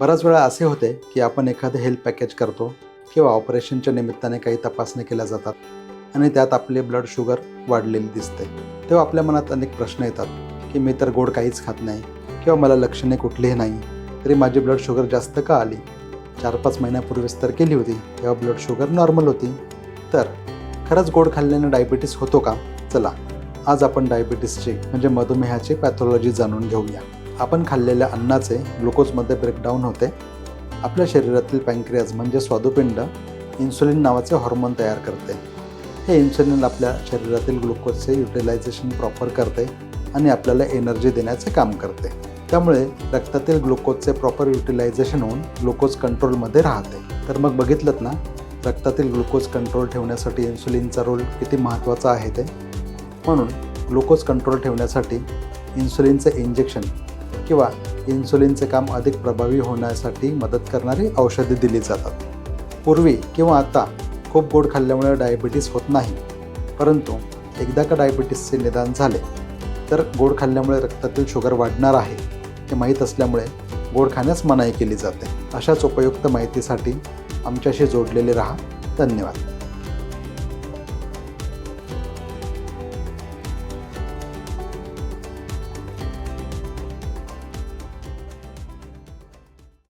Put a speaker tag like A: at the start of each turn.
A: बऱ्याच वेळा असे होते की आपण एखादं हेल्थ पॅकेज करतो किंवा ऑपरेशनच्या निमित्ताने काही तपासणी केल्या जातात आणि त्यात आपले ब्लड शुगर वाढलेली दिसते. तेव्हा आपल्या मनात अनेक प्रश्न येतात की मी तर गोड काहीच खात नाही किंवा मला लक्षणे कुठलीही नाही तरी माझी ब्लड शुगर जास्त का आली? चार पाच महिन्यापूर्वीच तर केली होती तेव्हा ब्लड शुगर नॉर्मल होती. तर खरंच गोड खाल्ल्याने डायबिटीस होतो का? चला आज आपण डायबिटीसची म्हणजे मधुमेहाची पॅथॉलॉजी जाणून घेऊया. आपण खाल्लेल्या अन्नाचे ग्लुकोजमध्ये ब्रेकडाऊन होते. आपल्या शरीरातील पँक्रियाज म्हणजे स्वादुपिंड इन्सुलिन नावाचे हॉर्मोन तयार करते. हे इन्सुलिन आपल्या शरीरातील ग्लुकोजचे युटिलायझेशन प्रॉपर करते आणि आपल्याला एनर्जी देण्याचे काम करते. त्यामुळे रक्तातील ग्लुकोजचे प्रॉपर युटिलायझेशन होऊन ग्लुकोज कंट्रोलमध्ये राहते. तर मग बघितलं ना रक्तातील ग्लुकोज कंट्रोल ठेवण्यासाठी इन्सुलिनचा रोल किती महत्त्वाचा आहे ते? म्हणून ग्लुकोज कंट्रोल ठेवण्यासाठी इन्सुलिनचे इंजेक्शन किंवा इन्सुलिनचे काम अधिक प्रभावी होण्यासाठी मदत करणारी औषधे दिली जातात. पूर्वी किंवा आता खूप गोड खाल्ल्यामुळे डायबिटीस होत नाही. परंतु एकदा का डायबिटीसचे निदान झाले तर गोड खाल्ल्यामुळे रक्तातील शुगर वाढणार आहे हे माहीत असल्यामुळे गोड खाण्यास मनाई केली जाते. अशाच उपयुक्त माहितीसाठी आमच्याशी जोडलेले राहा. धन्यवाद.